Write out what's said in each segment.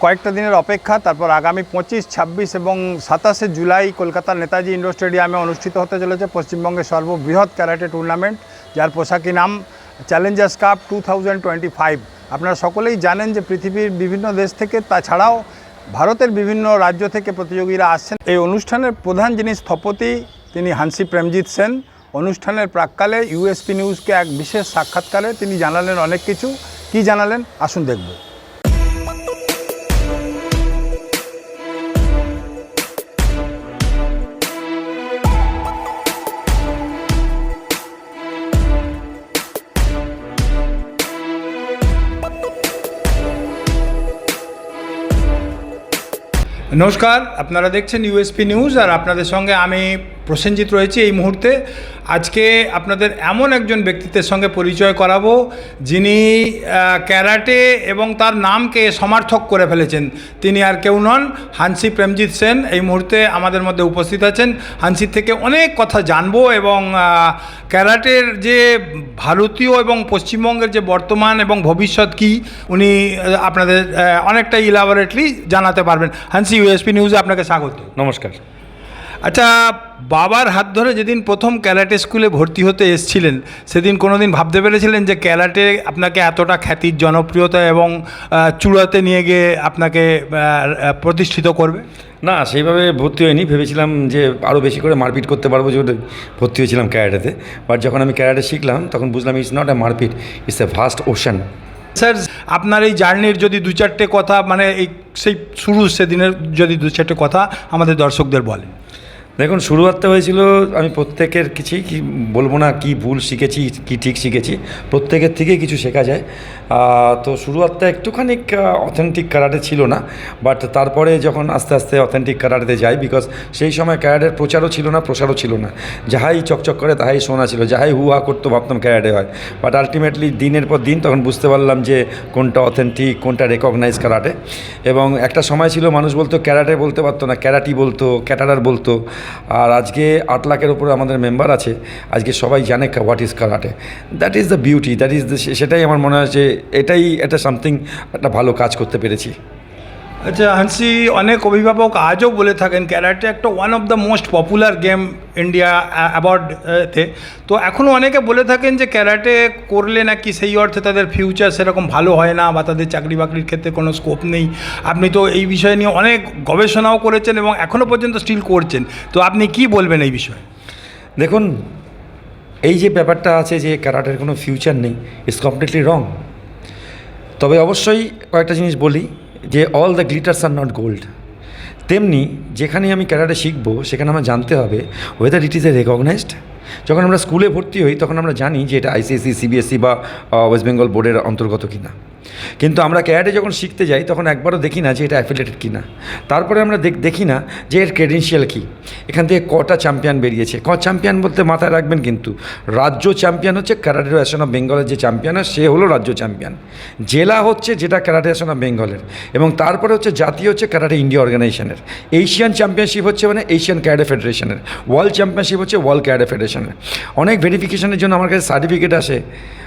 কয়েকটা দিনের অপেক্ষা, তারপর আগামী পঁচিশ, ছাব্বিশ এবং সাতাশে জুলাই কলকাতার নেতাজি ইন্ডোর স্টেডিয়ামে অনুষ্ঠিত হতে চলেছে পশ্চিমবঙ্গের সর্ববৃহৎ ক্যারাটে টুর্নামেন্ট, যার পোশাকি নাম চ্যালেঞ্জার্স কাপ টু আপনারা সকলেই জানেন যে পৃথিবীর বিভিন্ন দেশ থেকে, তাছাড়াও ভারতের বিভিন্ন রাজ্য থেকে প্রতিযোগীরা আসছেন। এই অনুষ্ঠানের প্রধান যিনি স্থপতি, তিনি হানসি প্রেমজিৎ সেন। অনুষ্ঠানের প্রাককালে ইউএসপি নিউজকে এক বিশেষ সাক্ষাৎকারে তিনি জানালেন অনেক কিছু। কি জানালেন? আসুন দেখব। নমস্কার আপনারা দেখছেন ইউএসপি নিউজ আর আপনাদের সঙ্গে আমি প্রসেনজিৎ রয়েছে এই মুহূর্তে। আজকে আপনাদের এমন একজন ব্যক্তিত্বের সঙ্গে পরিচয় করাবো, যিনি ক্যারাটে এবং তার নামকে সমার্থক করে ফেলেছেন। তিনি আর কেউ নন, হানসি প্রেমজিৎ সেন। এই মুহূর্তে আমাদের মধ্যে উপস্থিত আছেন। হানসির থেকে অনেক কথা জানব এবং ক্যারাটের যে ভারতীয় এবং পশ্চিমবঙ্গের যে বর্তমান এবং ভবিষ্যৎ কি, উনি আপনাদের অনেকটা ইলাবোরেটলি জানাতে পারবেন। হানসি ইউএসপি নিউজে আপনাকে স্বাগত। নমস্কার। আচ্ছা বাবার হাত ধরে যেদিন প্রথম ক্যারাটে স্কুলে ভর্তি হতে এসেছিলেন সেদিন কোনো দিন ভাবতে পেরেছিলেন যে ক্যারাটে আপনাকে এতটা খ্যাতির জনপ্রিয়তা এবং চূড়াতে নিয়ে গিয়ে আপনাকে প্রতিষ্ঠিত করবে? না সেইভাবে ভর্তি হয়নি। ভেবেছিলাম যে আরও বেশি করে মারপিট করতে পারব যে ভর্তি হয়েছিলাম ক্যারাটেতে। বাট যখন আমি ক্যারাটে শিখলাম তখন বুঝলাম ইটস নট এ মারপিট it's a vast ocean sir আপনার এই জার্নির যদি দু চারটে কথা মানে এই সেই শুরু সেদিনের যদি দু চারটে কথা আমাদের দর্শকদের বলেন। দেখুন, শুরুয়াতে হয়েছিল, আমি প্রত্যেকের কিছুই কি বলব না, কি ভুল শিখেছি, কি ঠিক শিখেছি, প্রত্যেকের থেকেই কিছু শেখা যায়। তো শুরুয়াতটা একটুখানি অথেন্টিক কারাটে ছিল না বাট তারপরে যখন আস্তে আস্তে অথেন্টিক কারাটেতে যাই বিকজ সেই সময় ক্যারাটের প্রচারও ছিল না, প্রসারও ছিল না। যাহাই চকচক করে, তাহাই শোনা ছিল, যাহাই হুহা করতো ভাবতাম ক্যারাটে হয়। বাট আলটিমেটলি দিনের পর দিন তখন বুঝতে পারলাম যে কোনটা অথেন্টিক কোনটা রেকগনাইজ কারাটে এবং একটা সময় ছিল, মানুষ বলতো, ক্যারাটে বলতে পারতো না, ক্যারাটি বলতো, ক্যাটারার বলতো। আর আজকে আট লাখের ওপরে আমাদের মেম্বার আছে। আজকে সবাই জানে what is karate that is the beauty that is সেটাই আমার মনে হয় যে এটাই একটা সামথিং একটা ভালো কাজ করতে পেরেছি। আচ্ছা হানসি অনেক অভিভাবক আজও বলে থাকেন ক্যারাটে একটা one of the most popular game India অ্যাওয়ার্ডতে তো। এখনও অনেকে বলে থাকেন যে ক্যারাটে করলে নাকি সেই অর্থে তাদের ফিউচার সেরকম ভালো হয় না বা তাদের চাকরি বাকরির ক্ষেত্রে কোনো স্কোপ নেই। আপনি তো এই বিষয় নিয়ে অনেক গবেষণাও করেছেন এবং এখনও পর্যন্ত স্টিল করছেন। তো আপনি কি বলবেন এই বিষয়ে? দেখুন, এই যে ব্যাপারটা আছে যে ক্যারাটের কোনো ফিউচার নেই ইটস কমপ্লিটলি রং তবে অবশ্যই কয়েকটা জিনিস বলি যে all the glitters are not gold তেমনি যেখানে আমি ক্যারাটে শিখব, সেখানে আমার জানতে হবে whether it is a recognised যখন আমরা স্কুলে ভর্তি হই, তখন আমরা জানি যে এটা আইসিএসসি সিবিএসসি বা ওয়েস্ট বেঙ্গল বোর্ডের অন্তর্গত কিনা। কিন্তু আমরা ক্যারাটে যখন শিখতে যাই, তখন একবারও দেখি না যে এটা অ্যাফিলেটেড কি না তারপরে আমরা দেখ- না যে এর ক্রেডেন্সিয়াল কী। এখান থেকে কটা চ্যাম্পিয়ন বেরিয়েছে। ক চ্যাম্পিয়ন বলতে মাথায় রাখবেন কিন্তু, রাজ্য চ্যাম্পিয়ন হচ্ছে ক্যারাটে অ্যাসন অফ বেঙ্গলের যে চ্যাম্পিয়ন সে হলো রাজ্য চ্যাম্পিয়ন জেলা হচ্ছে যেটা ক্যারাটে অ্যাসন অফ বেঙ্গলের এবং তারপরে হচ্ছে জাতীয় হচ্ছে ক্যারাটে ইন্ডিয়া অর্গানাইজেশনের এশিয়ান চ্যাম্পিয়নশিপ হচ্ছে মানে এশিয়ান ক্যারাটে ফেডারেশনের ওয়ার্ল্ড চ্যাম্পিয়নশিপ হচ্ছে ওয়ার্ল্ড ক্যারাটে ফেডারেশনের অনেক ভেরিফিকেশনের জন্য আমার কাছে সার্টিফিকেট আসে।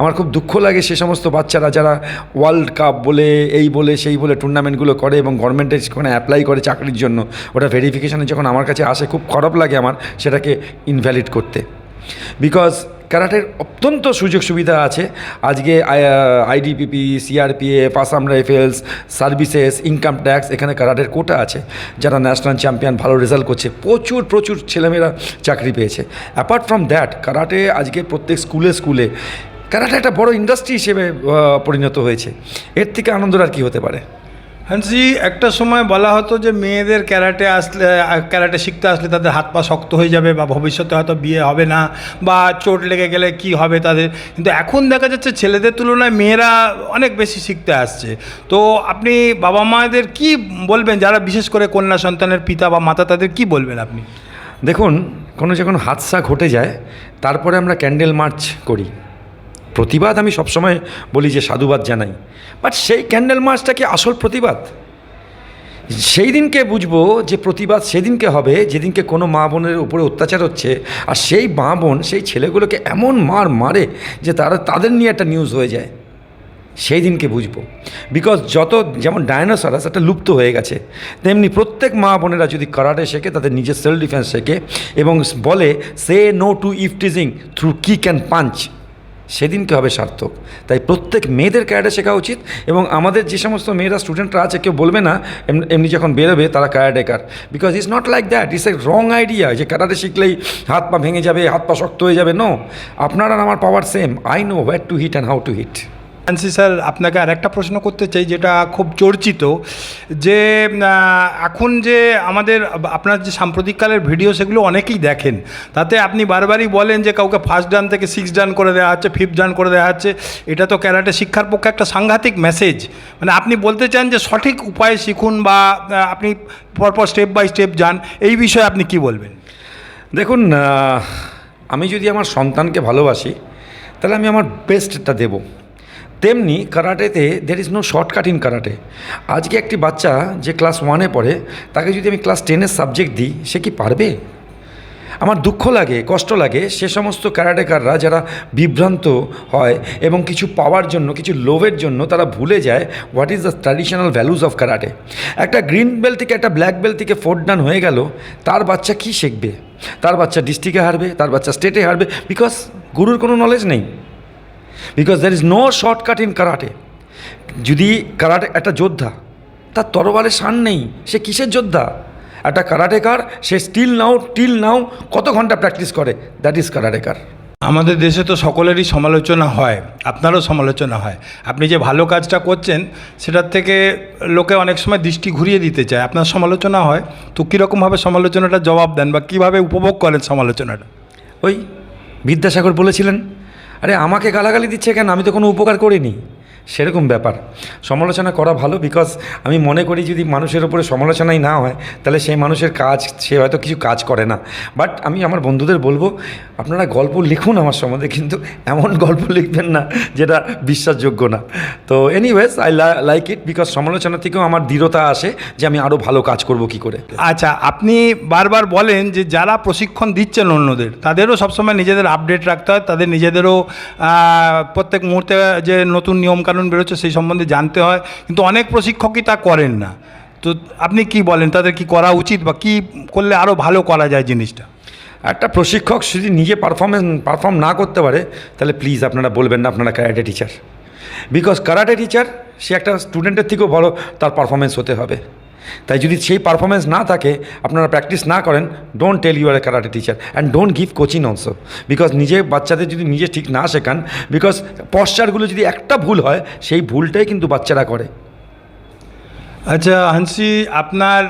আমার খুব দুঃখ লাগে সে সমস্ত বাচ্চারা যারা ওয়ার্ল্ড কাপ বলে, এই বলে, সেই বলে টুর্নামেন্টগুলো করে এবং গভর্নমেন্টের সেখানে অ্যাপ্লাই করে চাকরির জন্য, ওটা ভেরিফিকেশানে যখন আমার কাছে আসে, খুব খারাপ লাগে আমার সেটাকে ইনভ্যালিড করতে। বিকজ ক্যারাটের অত্যন্ত সুযোগ সুবিধা আছে। আজকে ITBP CRPF Assam Rifles services income tax এখানে ক্যারাটের কোটা আছে। যারা ন্যাশনাল চ্যাম্পিয়ন ভালো রেজাল্ট করছে, প্রচুর প্রচুর ছেলেমেয়েরা চাকরি পেয়েছে। অ্যাপার্ট ফ্রম দ্যাট কারাটে আজকে প্রত্যেক স্কুলে স্কুলে ক্যারাটে একটা বড় ইন্ডাস্ট্রি হিসেবে পরিণত হয়েছে। এর থেকে আনন্দের আর কি হতে পারে? হানসি একটা সময় বলা হতো যে মেয়েদের ক্যারাটে আসলে ক্যারাটে শিখতে আসলে তাদের হাত পা শক্ত হয়ে যাবে বা ভবিষ্যতে হয়তো বিয়ে হবে না বা চোট লেগে গেলে কি হবে তাদের। কিন্তু এখন দেখা যাচ্ছে ছেলেদের তুলনায় মেয়েরা অনেক বেশি শিখতে আসছে। তো আপনি বাবা মায়েদের কি বলবেন? যারা বিশেষ করে কন্যা সন্তানের পিতা বা মাতা তাদের কি বলবেন আপনি? দেখুন কোনো যখন হাদসা ঘটে যায় তারপরে আমরা ক্যান্ডেল মার্চ করি। প্রতিবাদ আমি সবসময় বলি যে সাধুবাদ জানাই। বাট সেই ক্যান্ডেল মার্চটা কি আসল প্রতিবাদ? সেই দিনকে বুঝব যে প্রতিবাদ সেদিনকে হবে, যেদিনকে কোনো মা বোনের উপরে অত্যাচার হচ্ছে, আর সেই মা বোন, সেই ছেলেগুলোকে এমন মার মারে যে তারা, তাদের নিয়ে একটা নিউজ হয়ে যায়। সেই দিনকে বুঝব। বিকজ যত, যেমন ডায়নোসরাস একটা লুপ্ত হয়ে গেছে, তেমনি প্রত্যেক মা বোনেরা যদি কারাটে শেখে, তাদের নিজের সেলফ ডিফেন্স শেখে এবং বলে সে no to eve teasing through kick and punch সেদিনকে হবে সার্থক। তাই প্রত্যেক মেয়েদের ক্যারাটে শেখা উচিত এবং আমাদের যে সমস্ত মেয়েরা স্টুডেন্টরা আছে, কেউ বলবে না, এম- এমনি যখন বেরোবে তারা ক্যারাটেকার। Because it's not like that it's a wrong idea যে ক্যারাটে শিখলেই হাত পা ভেঙে যাবে, হাত পা শক্ত হয়ে যাবে নো আপনার আর আমার power same I know where to hit and how to hit Hanshi sir আপনাকে আর একটা প্রশ্ন করতে চাই, যেটা খুব চর্চিত, যে এখন যে আমাদের, আপনার যে সাম্প্রতিককালের ভিডিও সেগুলো অনেকেই দেখেন। তাতে আপনি বারবারই বলেন যে, কাউকে ফার্স্ট ডান থেকে সিক্স ডান করে দেওয়া হচ্ছে ফিফথ ডান করে দেওয়া হচ্ছে, এটা তো ক্যারাটে শিক্ষার পক্ষে একটা সাংঘাতিক মেসেজ মানে আপনি বলতে চান যে, সঠিক উপায়ে শিখুন বা আপনি পরপর স্টেপ বাই স্টেপ যান, এই বিষয়ে আপনি কি বলবেন? দেখুন আমি যদি আমার সন্তানকে ভালোবাসি, তাহলে আমি আমার বেস্টটা দেব। তেমনি কারাটেতে there is no shortcut in karate আজকে একটি বাচ্চা যে ক্লাস ওয়ানে পড়ে, তাকে যদি আমি ক্লাস টেনের সাবজেক্ট দিই, সে কি পারবে? আমার দুঃখ লাগে, কষ্ট লাগে, সে সমস্ত ক্যারাটেকাররা যারা বিভ্রান্ত হয় এবং কিছু পাওয়ার জন্য, কিছু লোভের জন্য তারা ভুলে যায় what is the traditional values of karate একটা গ্রিন বেল্ট থেকে একটা ব্ল্যাক বেল থেকে ফোর্থ ডান হয়ে গেল, তার বাচ্চা কি শিখবে? তার বাচ্চা ডিস্ট্রিক্টে হারবে, তার বাচ্চা স্টেটে হারবে বিকজ গুরুর কোনো নলেজ নেই। Because there is no shortcut in karate যদি কারাটে একটা যোদ্ধা তার তরবারে শান নেই সে কিসের যোদ্ধা? একটা কারাটেকার সে স্টিল নাও টিল নাও কত ঘণ্টা প্র্যাকটিস করে? দ্যাট ইজ কারাটেকার আমাদের দেশে তো সকলেরই সমালোচনা হয় আপনারও সমালোচনা হয়। আপনি যে ভালো কাজটা করছেন সেটার থেকে লোকে অনেক সময় দৃষ্টি ঘুরিয়ে দিতে চায়। আপনার সমালোচনা হয় তো কীরকমভাবে সমালোচনাটা জবাব দেন বা কীভাবে উপভোগ করেন সমালোচনাটা? ওই বিদ্যাসাগর বলেছিলেন আরে আমাকে গালাগালি দিচ্ছে কেন? আমি তো কোনো উপকার করিনি। সেরকম ব্যাপার। সমালোচনা করা ভালো বিকজ আমি মনে করি যদি মানুষের ওপরে সমালোচনাই না হয়, তাহলে সেই মানুষের কাজ, সে হয়তো কিছু কাজ করে না। বাট আমি আমার বন্ধুদের বলব, আপনারা গল্প লিখুন আমার সম্বন্ধে, কিন্তু এমন গল্প লিখবেন না যেটা বিশ্বাসযোগ্য না। তো anyways I like it because সমালোচনা থেকেও আমার দৃঢ়তা আসে যে আমি আরও ভালো কাজ করব কি করে। আচ্ছা আপনি বারবার বলেন যে যারা প্রশিক্ষণ দিচ্ছেন অন্যদের, তাদেরও সবসময় নিজেদের আপডেট রাখতে হয়, তাদের নিজেদেরও প্রত্যেক মুহূর্তে যে নতুন নিয়মকানুন বেরোচ্ছে, সেই সম্বন্ধে জানতে হয়। কিন্তু অনেক প্রশিক্ষকই তা করেন না। তো আপনি কি বলেন, তাদের কি করা উচিত বা কি করলে আরও ভালো করা যায় জিনিসটা? একটা প্রশিক্ষক যদি নিজে পারফরমেন্স পারফর্ম না করতে পারে, তাহলে প্লিজ আপনারা বলবেন না, আপনারা karate teacher because karate teacher সে একটা স্টুডেন্টের থেকেও বড় তার পারফরমেন্স হতে হবে। তাই যদি সেই পারফরমেন্স না থাকে, আপনারা প্র্যাকটিস না করেন don't tell you are karate teacher and don't give coaching also because নিজে বাচ্চাদের যদি নিজে ঠিক না শেখান বিকজ পশ্চারগুলো যদি একটা ভুল হয়, সেই ভুলটাই কিন্তু বাচ্চারা করে। আচ্ছা হান্সি, আপনার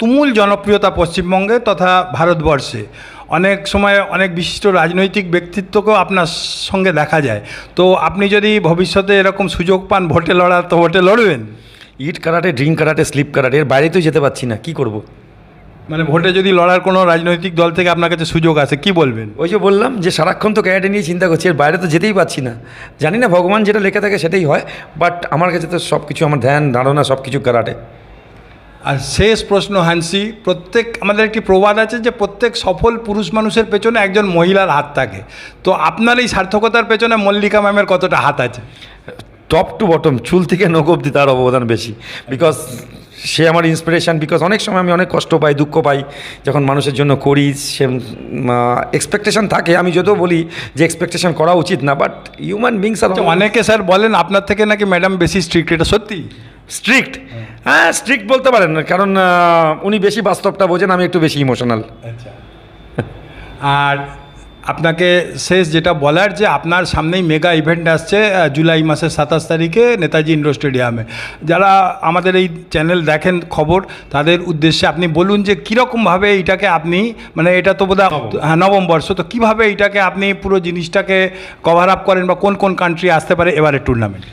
তুমুল জনপ্রিয়তা পশ্চিমবঙ্গে তথা ভারতবর্ষে। অনেক সময় অনেক বিশিষ্ট রাজনৈতিক ব্যক্তিত্বকেও আপনার সঙ্গে দেখা যায়। তো আপনি যদি ভবিষ্যতে এরকম সুযোগ পান, ভোটে লড়ার তো ভোটে লড়বেন? Eat karate drink karate sleep karate এর বাইরে তো যেতে পারছি না কি করব? মানে ভোটে যদি লড়ার কোনো রাজনৈতিক দল থেকে আপনার কাছে সুযোগ আছে কি বলবেন? ওই যে বললাম যে সারাক্ষণ তো ক্যারাটে নিয়ে চিন্তা করছি এর বাইরে তো যেতেই পারছি না। জানি না ভগবান যেটা লেখা থাকে সেটাই হয় বাট আমার কাছে তো সব কিছু আমার ধ্যান ধারণা সব কিছু কারাটে। আর শেষ প্রশ্ন হানসি প্রত্যেক আমাদের একটি প্রবাদ আছে যে প্রত্যেক সফল পুরুষ মানুষের পেছনে একজন মহিলার হাত থাকে। তো আপনার এই সার্থকতার পেছনে মল্লিকা ম্যামের কতটা হাত আছে? টপ টু বটম চুল থেকে নখ অব্দি তার অবদান বেশি। বিকজ সে আমার ইন্সপিরেশান বিকজ অনেক সময় আমি অনেক কষ্ট পাই দুঃখ পাই যখন মানুষের জন্য করি সে এক্সপেকটেশন থাকে। আমি যদিও বলি যে এক্সপেকটেশন করা উচিত না বাট হিউম্যান বিংস আর অনেকে স্যার বলেন আপনার থেকে নাকি ম্যাডাম বেশি স্ট্রিক্ট এটা সত্যি? স্ট্রিক্ট হ্যাঁ স্ট্রিক্ট বলতে পারেন কারণ উনি বেশি বাস্তবটা বোঝেন আমি একটু বেশি ইমোশনাল আচ্ছা। আর আপনাকে শেষ যেটা বলার যে আপনার সামনেই মেগা ইভেন্ট আসছে জুলাই মাসের সাতাশ তারিখে নেতাজি ইন্ডোর স্টেডিয়ামে। যারা আমাদের এই চ্যানেল দেখেন খবর তাদের উদ্দেশ্যে আপনি বলুন যে কীরকমভাবে এইটাকে আপনি মানে এটা তো বোধহয় হ্যাঁ নবম বর্ষ তো কীভাবে এইটাকে আপনি পুরো জিনিসটাকে কভার আপ করেন বা কোন কোন কান্ট্রি আসতে পারে এবারের টুর্নামেন্ট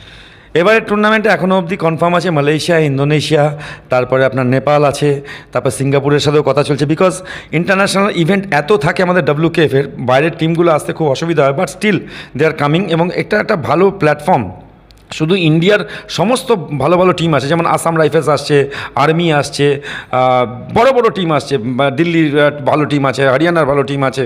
এবারে টুর্নামেন্টে এখনও অবধি কনফার্ম আছে মালয়েশিয়া, ইন্দোনেশিয়া, তারপরে আপনার নেপাল আছে, তারপর সিঙ্গাপুরের সাথেও কথা চলছে বিকজ ইন্টারন্যাশনাল ইভেন্ট এত থাকে আমাদের ডাব্লিউকেএফের বাইরের টিমগুলো আসতে খুব অসুবিধা হয় but still they are coming এবং এটা একটা ভালো প্ল্যাটফর্ম শুধু ইন্ডিয়ার সমস্ত ভালো ভালো টিম আছে, যেমন আসাম রাইফেলস আসছে আর্মি আসছে বড় বড় টিম আসছে, দিল্লির ভালো টিম আছে হরিয়ানার ভালো টিম আছে।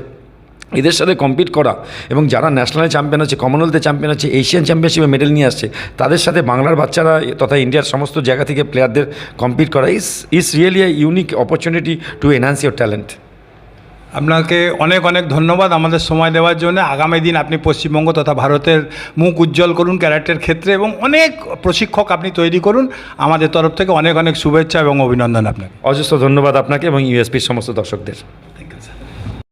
এদের সাথে কম্পিট করা এবং যারা ন্যাশনাল চ্যাম্পিয়ন হচ্ছে কমনওয়েলথে চ্যাম্পিয়ন হচ্ছে এশিয়ান চ্যাম্পিয়নশিপে মেডেল নিয়ে আসছে তাদের সাথে বাংলার বাচ্চারা তথা ইন্ডিয়ার সমস্ত জায়গা থেকে প্লেয়ারদের কম্পিট করা is is really a unique opportunity to enhance your talent আপনাকে অনেক অনেক ধন্যবাদ আমাদের সময় দেওয়ার জন্য। আগামী দিন আপনি পশ্চিমবঙ্গ তথা ভারতের মুখ উজ্জ্বল করুন ক্যারাটের ক্ষেত্রে এবং অনেক প্রশিক্ষক আপনি তৈরি করুন। আমাদের তরফ থেকে অনেক অনেক শুভেচ্ছা এবং অভিনন্দন আপনাকে। অজস্র ধন্যবাদ আপনাকে এবং ইউএসপির সমস্ত দর্শকদের।